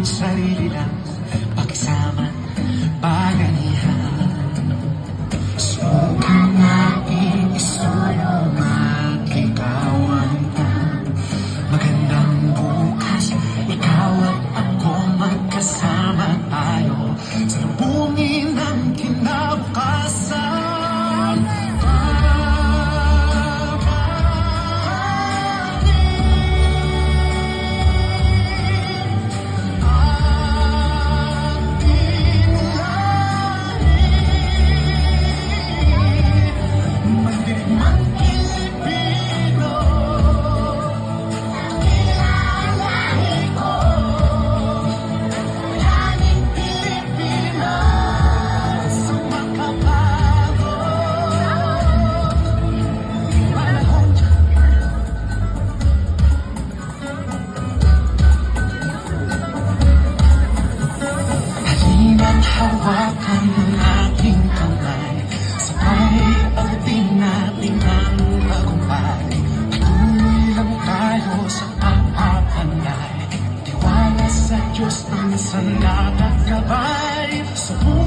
pensar. Hawakan ng ating kamay. Sabay pagdating natin ang tagumpay Patuloy lang tayo sa pagpapanay Tiwala sa Diyos ang sandat at gabay. Sa buhay